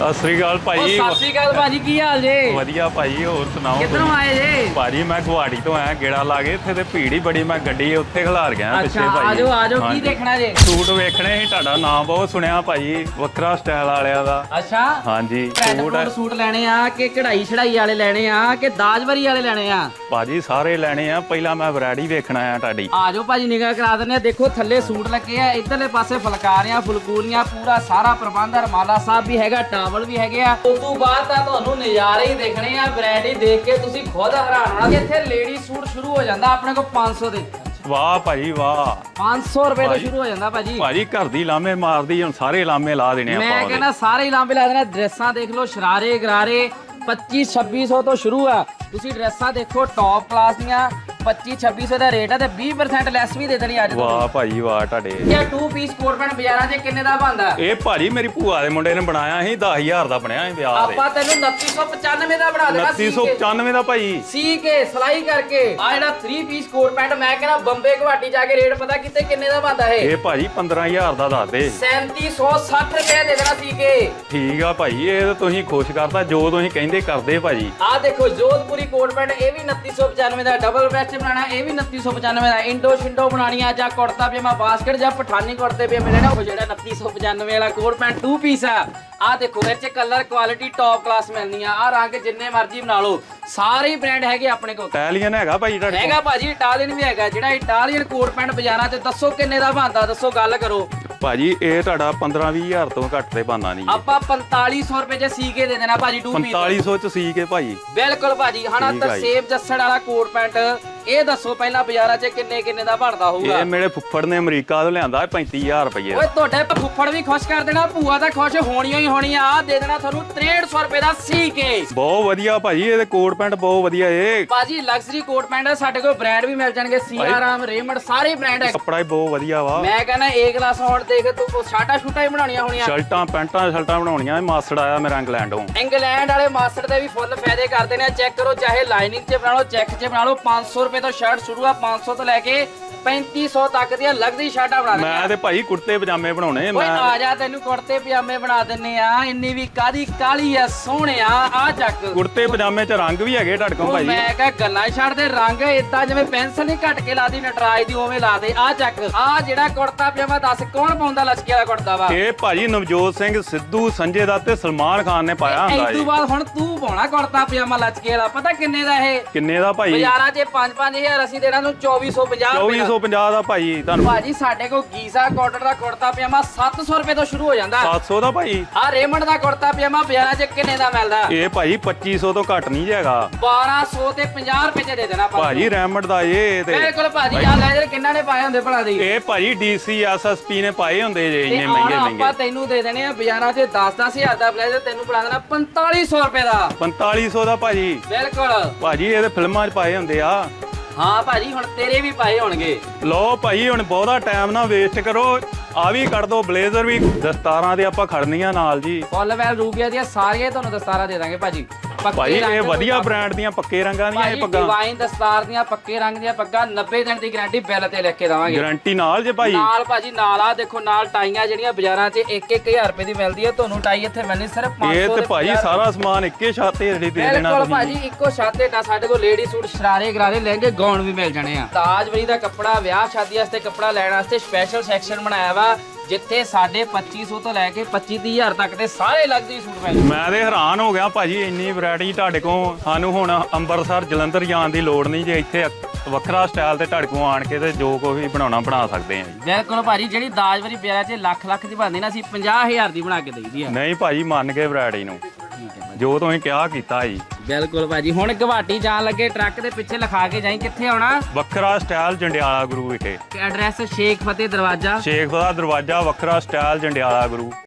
ਸਤਿ ਸ੍ਰੀ ਅਕਾਲ ਭਾਈ। ਸਤਿ ਸ਼੍ਰੀ ਅਕਾਲ ਭਾਜੀ ਕੀ ਹਾਲ ਜੇ? ਵਧੀਆ ਭਾਈ ਹੋਰ ਸੁਣਾਓ? ਕਿੱਧਰੋਂ ਆਏ ਜੇ? ਭਾਜੀ ਮੈਂ ਗੁਹਾੜੀ ਤੋਂ ਆਇਆ ਗੇੜਾ ਲਾ ਕੇ। ਇੱਥੇ ਤੇ ਭੀੜ ਹੀ ਬੜੀ ਮੈਂ ਗੱਡੀ ਉੱਥੇ ਖਿਲਾਰ ਗਿਆ ਪਿੱਛੇ ਭਾਈ। ਆਜੋ ਆਜੋ ਕੀ। ਦੇਖਣਾ ਜੇ? ਸੂਟ ਵੇਖਣੇ ਸੀ ਤੁਹਾਡਾ ਨਾਮ ਬਹੁਤ ਸੁਣਿਆ ਭਾਈ ਵੱਖਰਾ ਸਟਾਈਲ ਵਾਲਿਆਂ ਦਾ। ਅੱਛਾ। ਹਾਂਜੀ ਸੂਟ ਸੂਟ ਲੈਣੇ ਆ ਕਿ ਕਢਾਈ ਛੜਾਈ ਵਾਲੇ ਲੈਣੇ ਆ ਕਿ ਦਾਜਵਰੀ ਵਾਲੇ ਲੈਣੇ ਆ? ਭਾਜੀ ਸਾਰੇ ਲੈਣੇ ਆ। ਪਹਿਲਾਂ ਮੈਂ ਵੈਰਾਈਟੀ ਵੇਖਣਾ ਆ ਤੁਹਾਡੀ। ਆਜੋ ਭਾਜੀ ਨਿਗਾਹ ਕਰਾ ਦਿੰਦੇ ਆ। ਦੇਖੋ ਥੱਲੇ ਸੂਟ ਲੱਗੇ ਆ ਇਧਰਲੇ ਪਾਸੇ ਫੁਲਕਾਰੀਆਂ ਫੁਲਕੂਰੀਆਂ ਪੂਰਾ ਸਾਰਾ ਪ੍ਰਬੰਧ ਰਮਾਲਾ ਸਾਹਿਬ ਵੀ ਹੈਗਾ ਟਾਵਲ ਵੀ ਹੈਗੇ ਆ ਉਸ ਤੋਂ ਬਾਅਦ ਤਾਂ ਤੁਹਾਨੂੰ ਨਜ਼ਾਰੇ ਹੀ ਦੇਖਣੇ ਆ ਵੈਰਾਈਟੀ ਦੇਖ ਕੇ ਤੁਸੀਂ ਖੁਦ ਹੈਰਾਨ ਹੋਣਾ ਕਿ ਇੱਥੇ ਲੇਡੀ ਸੂਟ ਸ਼ੁਰੂ ਹੋ ਜਾਂਦਾ ਆਪਣੇ ਕੋਲ 500 ਦੇ ਵਾਹ ਭਾਈ ਵਾਹ 500 ਰੁਪਏ ਤੋਂ ਭਾਜੀ। ਸ਼ੁਰੂ ਹੋ ਜਾਂਦਾ ਭਾਜੀ ਭਾਜੀ ਘਰ ਦੀ ਲਾਮੇ ਮਾਰਦੀ ਹੁਣ ਸਾਰੇ ਲਾਮੇ ਲਾ ਦੇਣੇ ਮੈਂ ਆਪਾਂ ਉਹਦੇ। ਕਹਿੰਦਾ ਸਾਰੇ ਹੀ ਲਾਂਬੇ ਲਾ ਦੇਣਾ ਡਰੈਸਾਂ ਦੇਖ ਲਓ ਸ਼ਰਾਰੇ ਗਰਾਰੇ 25 2600 ਤੋਂ ਸ਼ੁਰੂ ਆ ਤੁਸੀਂ ਡਰੈਸਾਂ ਦੇਖੋ ਟੌਪ ਕਲਾਸ ਦੀਆਂ 25 2600 ਦਾ ਰੇਟ ਆ ਤੇ 20% ਲੈਸ ਵੀ ਦੇ ਦੇਣੀ ਅੱਜ ਤੋਂ। ਵਾਹ ਭਾਈ ਵਾਹ ਤੁਹਾਡੇ। ਇਹ 2 ਪੀਸ ਕੋਟ ਪੈਂਟ ਬਾਜ਼ਾਰਾਂ 'ਚ ਕਿੰਨੇ ਦਾ ਬਣਦਾ? ਇਹ ਭਾਜੀ ਮੇਰੀ ਭੂਆ ਦੇ ਮੁੰਡੇ ਨੇ ਬਣਾਇਆ ਸੀ 10000 ਦਾ ਬਣਿਆ ਸੀ ਵਿਆਹ ਦੇ। ਆਪਾਂ ਤੈਨੂੰ 2995 ਦਾ ਬਣਾ ਦੇਣਾ ਸੀ ਕੇ। 2995 ਦਾ ਭਾਈ। ਸੀ ਕੇ ਸਲਾਈ ਕਰਕੇ। ਆ ਜਿਹੜਾ 3 ਪੀਸ ਕੋਟ ਪੈਂਟ ਮੈਂ ਕਹਿੰਦਾ ਬੰਬੇ ਗੁਹਾਟੀ ਜਾ ਕੇ ਰੇਟ ਪਤਾ ਕਿਤੇ ਕਿੰਨੇ ਦਾ ਬਣਦਾ ਇਹ? ਇਹ ਭਾਜੀ 15000 ਦਾ ਦੱਸ ਦੇ। 3760 ਰੁਪਏ ਦੇ ਦੇਣਾ ਸੀ ਕੇ। ਠੀਕ ਆ ਭਾਈ ਇਹ ਤਾਂ ਤੁਸੀਂ ਖੁਸ਼ ਕਰਤਾ ਜੋ ਤੁਸੀਂ ਕਹਿੰਦੇ ਕਰਦੇ ਭਾਜੀ। ਆ ਦੇਖੋ ਜੋਧਪੁਰੀ ਕੋਟ ਪੈਂਟ ਇਹ ਵੀ 2995 ਦਾ ਡਬਲ ਵੈਸਟ ਬਣਾਣਾ ਇਹ ਵੀ 2995 ਦਾ ਇੰਡੋ ਸ਼ਿੰਡੋ ਬਣਾਣੀ ਆ ਜਾਂ ਕੁੜਤਾ ਪਜਾਮਾ ਬਾਸਕਟ ਜਾਂ ਪਠਾਨੀ ਕੁੜਤੇ ਪਜਾਮੇ ਲੈਣਾ। ਉਹ ਜਿਹੜਾ 2995 ਵਾਲਾ ਕੋਟ ਪੈਂਟ 2 ਪੀਸ ਆ। ਆ ਦੇਖੋ ਇਹ ਚ ਕਲਰ ਕੁਆਲਿਟੀ ਟੌਪ ਕਲਾਸ ਮਿਲਣੀ ਆ। ਆ ਰੰਗ ਜਿੰਨੇ ਮਰਜ਼ੀ ਬਣਾ ਲਓ। ਸਾਰੇ ਬ੍ਰਾਂਡ ਹੈਗੇ ਆਪਣੇ ਕੋਲ। ਇਟਾਲੀਅਨ ਹੈਗਾ ਭਾਈ ਤੁਹਾਡੇ ਕੋਲ? ਹੈਗਾ ਭਾਜੀ ਇਟਾਲੀਅਨ ਵੀ ਹੈਗਾ। ਜਿਹੜਾ ਇਟਾਲੀਅਨ ਕੋਟ ਪੈਂਟ ਬਾਜ਼ਾਰਾਂ ਤੇ ਦੱਸੋ ਕਿੰਨੇ ਦਾ ਬਣਦਾ ਦੱਸੋ ਗੱਲ ਕਰੋ। ਭਾਜੀ ਇਹ ਤੁਹਾਡਾ 15 20000 ਤੋਂ ਘੱਟ ਤੇ ਬਾਨਾ ਨਹੀਂ ਆਪਾਂ 4500 ਰੁਪਏ ਚ ਸੀ ਕੇ ਦੇ ਦੇਣਾ ਭਾਜੀ 2 ਪੀਸ 4500 ਚ ਸੀ ਕੇ ਭਾਈ ਬਿਲਕੁਲ ਭਾਜੀ। ਹਣਾ। ਤਰਸੇਬ ਜੱਸੜ ਵਾਲਾ ਕੋਟ ਪੈਂਟ। ਇਹ ਦੱਸੋ ਪਹਿਲਾਂ ਬਾਜ਼ਾਰਾਂ 'ਚ ਕਿੰਨੇ ਕਿੰਨੇ ਦਾ ਬਣਦਾ ਹੋਊਗਾ? ਇਹ ਮੇਰੇ ਫੁੱਫੜ ਨੇ ਅਮਰੀਕਾ ਤੋਂ ਲਿਆਂਦਾ 35000 ਰੁਪਏ। ਓਏ ਤੁਹਾਡੇ ਫੁੱਫੜ ਵੀ ਖੁਸ਼ ਕਰ ਦੇਣਾ ਭੂਆ ਤਾਂ ਖੁਸ਼ ਹੋਣੀਆਂ ਹੀ ਹੋਣੀਆਂ। ਆ ਦੇ ਦੇਣਾ ਤੁਹਾਨੂੰ 6300 ਰੁਪਏ ਦਾ ਸੀ ਕੇ ਬਹੁਤ ਵਧੀਆ ਭਾਜੀ ਇਹਦੇ ਕੋਟ ਪੈਂਟ ਬਹੁਤ ਵਧੀਆ ਇਹ ਭਾਜੀ ਲਗਜ਼ਰੀ ਕੋਟ ਪੈਂਟ ਆ ਸਾਡੇ ਕੋਲ ਬ੍ਰਾਂਡ ਵੀ ਮਿਲ ਜਾਣਗੇ ਸੀਆਰਾਮ ਰੇਮੰਡ ਸਾਰੇ ਬ੍ਰਾਂਡ ਹੈ ਕੱਪੜਾ ਹੀ ਬਹੁਤ ਵਧੀਆ ਵਾ। ਮੈਂ ਕਹਿੰਦਾ ਏ ਕਲਾਸ ਹੁਣ ਦੇਖ ਤੂੰ ਉਹ ਸ਼ਾਟਾ ਸ਼ੂਟਾ ਹੀ ਬਣਾਉਣੀਆਂ ਹੋਣੀਆਂ। ਸ਼ਰਟਾਂ ਪੈਂਟਾਂ ਸ਼ਰਟਾਂ ਬਣਾਉਣੀਆਂ ਇਹ ਮਾਸੜ ਆਇਆ ਮੇਰਾ ਇੰਗਲੈਂਡੋਂ ਇੰਗਲੈਂਡ ਵਾਲੇ ਮਾਸਟਰ ਦੇ ਵੀ ਫੁੱਲ ਫਾਇਦੇ ਕਰਦੇ ਨੇ ਚੈੱਕ ਕਰੋ ਚਾਹੇ ਲਾਈਨਿੰਗ 'ਚ ਬਣਾ ਲਓ ਚੈੱਕ 'ਚ ਬਣਾ ਲਓ 500 ਰੁਪਏ ਤੋਂ ਸ਼ਰਟ ਸ਼ੁਰੂ ਆ 500 ਤੋਂ ਲੈ ਕੇ 3500 ਤੱਕ ਦੀਆਂ ਲਗਜ਼ਰੀ ਸ਼ਰਟਾਂ ਬਣਾ ਮੈਂ ਦੇਣੀਆਂ ਤੇ ਭਾਈ ਕੁੜਤੇ ਪਜਾਮੇ ਬਣਾਉਣੇ ਓਏ ਮੈਂ ਆ ਜਾ ਤੈਨੂੰ ਕੁੜਤੇ ਪਜਾਮੇ ਬਣਾ ਦਿੰਨੇ ਆ ਇੰਨੀ ਵੀ ਕਾਦੀ ਕਾਲੀ ਆ ਸੋਹਣਿਆ ਆ ਚੱਕ। ਕੁੜਤੇ ਪਜਾਮੇ ਚ ਰੰਗ ਵੀ ਹੈਗੇ ਉਹ ਭਾਈ। ਮੈਂ ਕਹਾਂ ਗੱਲਾਂ ਛੱਡ ਦੇ ਰੰਗ ਇਦਾਂ ਜਿਵੇਂ ਪੈਨਸਲ ਨਹੀਂ ਘੱਟ ਕੇ ਲਾਦੀ ਨਟਰਾਜ ਦੀ ਉਵੇਂ ਲਾ ਦੇ ਆ ਚੱਕ। ਆ ਜਿਹੜਾ ਕੁੜਤਾ ਪਜਾਮਾ ਦੱਸ ਕੌਣ ਪਾਉਂਦਾ ਲਚਕੇ ਵਾਲਾ ਕੁੜਤਾ ਵਾ? ਇਹ ਭਾਜੀ ਨਵਜੋਤ ਸਿੰਘ ਸਿੱਧੂ ਸੰਜੇ ਦੱਤ ਤੇ ਸਲਮਾਨ ਖਾਨ ਨੇ ਪਾਇਆ ਹੁੰਦਾ ਇਸ ਤੋਂ ਜੀ ਬਾਅਦ ਹੁਣ ਤੂੰ ਪਾਉਣਾ ਕੁੜਤਾ ਪਜਾਮਾ ਲਚਕੇ ਵਾਲਾ ਪਤਾ ਕਿੰਨੇ ਦਾ ਇਹ? ਕਿੰਨੇ ਦਾ ਭਾਈ? ਬਾਜ਼ਾਰਾਂ 'ਚ 5-5000 ਅਸੀਂ ਦੇਣਾ ਨੂੰ 2450 ਰੁਪਏ। ਦਾ। 2450 ਦਾ ਭਾਈ ਤੁਹਾਨੂੰ। ਭਾਜੀ ਸਾਡੇ ਕੋਲ ਗੀਜ਼ਾ ਕਾਟਨ ਦਾ ਕੁੜਤਾ ਪਜਾਮਾ 700 ਰੁਪਏ ਤੋਂ ਸ਼ੁਰੂ ਹੋ ਜਾਂਦਾ। 700 ਦਾ ਭਾਈ? ਆ ਰੇਮੰਡ ਦਾ ਕੁੜਤਾ ਪਜਾਮਾ ਬਾਜ਼ਾਰਾਂ 'ਚ ਕਿੰਨੇ ਦਾ ਮਿਲਦਾ? ਇਹ ਭਾਈ 2500 ਤੋਂ ਘੱਟ ਨਹੀਂ ਹੈਗਾ। 1200 ਤੇ 50 ਰੁਪਏ 'ਚ ਦੇ ਦੇਣਾ ਆਪਾਂ। ਨੂੰ। ਭਾਜੀ ਰੈਮੰਡ ਦਾ ਇਹ ਤੇ ਬਿਲਕੁਲ ਭਾਜੀ ਆ ਲੈਜਰ ਕਿੰਨਾ ਨੇ ਪਾਏ ਹੁੰਦੇ ਭਲਾ ਦੀ? ਇਹ ਭਾਜੀ ਡੀਸੀ ਐਸਐਸਪੀ ਨੇ ਪਾਏ ਹੁੰਦੇ ਜੇ ਇੰਨੇ ਮਹਿੰਗੇ ਆਪਾਂ ਤੈਨੂੰ ਦੇ ਦੇਣੇ ਆ ਬਾਜ਼ਾਰਾਂ 'ਚ 10-10000 ਦਾ ਬਲੇਜ਼ਰ ਤੈਨੂੰ ਪੜਾ ਦੇਣਾ 4500 ਰੁਪਏ ਦਾ। 4500 ਦਾ ਭਾਜੀ। ਬਿਲਕੁਲ। ਭਾਜੀ ਇਹ ਤੇ ਫਿਲਮਾਂ 'ਚ ਪਾਏ ਹੁੰਦੇ ਆ। ਹਾਂ ਭਾਜੀ ਹੁਣ ਤੇਰੇ ਵੀ ਪਾਏ ਹੋਣਗੇ। ਲਓ ਭਾਈ ਹੁਣ ਬਹੁਤਾ ਟਾਈਮ ਨਾ ਵੇਸਟ ਕਰੋ। ਆ ਵੀ ਕੱਢ ਦੋ ਬਲੇਜ਼ਰ ਵੀ। ਦਸਤਾਰਾਂ ਦੇ ਆਪਾਂ ਖੜਨੀਆਂ ਨਾਲ ਜੀ। ਫੁੱਲ ਵੈਲ ਰੂਪੀਆ ਦੀਆਂ ਸਾਰੀਆਂ ਤੁਹਾਨੂੰ ਦਸਤਾਰਾਂ ਦੇ ਦਾਂਗੇ ਭਾਜੀ। ਪੱਕੇ ਭਾਈ ਇਹ ਵਧੀਆ। ਬ੍ਰਾਂਡ ਦੀਆਂ ਪੱਕੇ ਰੰਗਾਂ ਦੀਆਂ ਇਹ ਪੱਗਾਂ। ਡਿਵਾਈਨ ਦਸਤਾਰ ਦੀਆਂ ਪੱਕੇ ਰੰਗ ਦੀਆਂ ਪੱਗਾਂ 90 ਦਿਨ ਦੀ ਗਾਰੰਟੀ ਬਿੱਲ ਤੇ ਲਿਖ ਕੇ ਦਵਾਂਗੇ। ਗਾਰੰਟੀ ਨਾਲ ਜੇ ਭਾਈ। ਨਾਲ ਭਾਜੀ ਨਾਲ ਆ ਦੇਖੋ ਨਾਲ ਟਾਈਆਂ ਜਿਹੜੀਆਂ ਬਾਜ਼ਾਰਾਂ 'ਚ 1-1000 ਰੁਪਏ ਦੀ ਮਿਲਦੀ ਹੈ ਤੁਹਾਨੂੰ ਟਾਈ ਇੱਥੇ ਮਿਲਣੀ ਸਿਰਫ 500 ਇਹ ਤੇ 50 ਸਾਰਾ ਸਮਾਨ ਇੱਕੇ ਛੱਤ ਤੇ ਜਿਹੜੀ ਦੇ ਦੇਣਾ ਬਿਲਕੁਲ ਭਾਜੀ ਇੱਕੋ ਛੱਤ ਹੇਠਾਂ ਸਾਡੇ ਕੋਲ ਲੇਡੀ ਸੂਟ ਸ਼ਰਾਰੇ ਗਰਾਰੇ ਲਹਿੰਗੇ ਗਾਉਣ ਵੀ ਮਿਲ ਜਾਣੇ ਆ। ਤਾਜਵਰੀ ਦਾ ਕੱਪੜਾ ਵਿਆਹ ਸ਼ਾਦੀ ਵਾਸਤੇ ਕੱਪੜਾ ਲੈਣ ਵਾਸਤੇ ਸਪੈਸ਼ਲ ਸੈਕਸ਼ਨ ਬਣਾਇਆ ਵਾ। ਜਿੱਥੇ ਸਾਡੇ 2500 ਤੋਂ ਲੈ ਕੇ 25000 ਤੱਕ ਦੇ ਸਾਰੇ ਲਗਜ਼ਰੀ ਸੂਟ ਮਿਲ ਮੈਂ ਤੇ ਹੈਰਾਨ ਹੋ ਗਿਆ ਭਾਜੀ ਇੰਨੀ ਵੈਰਾਈਟੀ ਤੁਹਾਡੇ ਕੋਲ। ਸਾਨੂੰ ਹੁਣ ਅੰਮ੍ਰਿਤਸਰ ਜਲੰਧਰ ਜਾਣ ਦੀ ਲੋੜ ਨਹੀਂ ਜੇ ਇੱਥੇ ਵੱਖਰਾ ਸਟਾਈਲ ਤੇ ਤੁਹਾਡੇ ਕੋਲ ਆਣ ਕੇ ਤੇ ਜੋ ਕੋਈ ਬਣਾਉਣਾ ਬਣਾ ਸਕਦੇ ਆ ਬਿਲਕੁਲ ਭਾਜੀ ਜਿਹੜੀ ਦਾਜਵਰੀ ਵਿਆਹ 'ਚ ਲੱਖ ਲੱਖ ਦੀ ਬਣਦੀ ਨਾ ਅਸੀਂ 50000 ਦੀ ਬਣਾ ਕੇ ਦੇਈਦੀ ਆ। ਨਹੀਂ ਭਾਜੀ ਮੰਨ ਕੇ ਵੈਰਾਈਟੀ ਨੂੰ। ਜੋ ਤੁਸੀਂ ਕਿਹਾ ਕੀਤਾ ਜੀ ਬਿਲਕੁਲ ਭਾਜੀ ਹੁਣ ਗੁਹਾਟੀ ਜਾਣ ਲੱਗੇ ਟਰੱਕ ਦੇ ਪਿੱਛੇ ਲਿਖਾ ਕੇ ਜਾਈ ਕਿੱਥੇ ਆਉਣਾ? ਵੱਖਰਾ ਸਟਾਈਲ ਜੰਡਿਆਲਾ ਗੁਰੂ ਵਿਖੇ। ਐਡਰੈਸ ਸ਼ੇਖ ਫਤਿਹ ਦਰਵਾਜ਼ਾ। ਸ਼ੇਖ ਦਾ ਦਰਵਾਜ਼ਾ ਵੱਖਰਾ ਸਟਾਈਲ ਜੰਡਿਆਲਾ ਗੁਰੂ।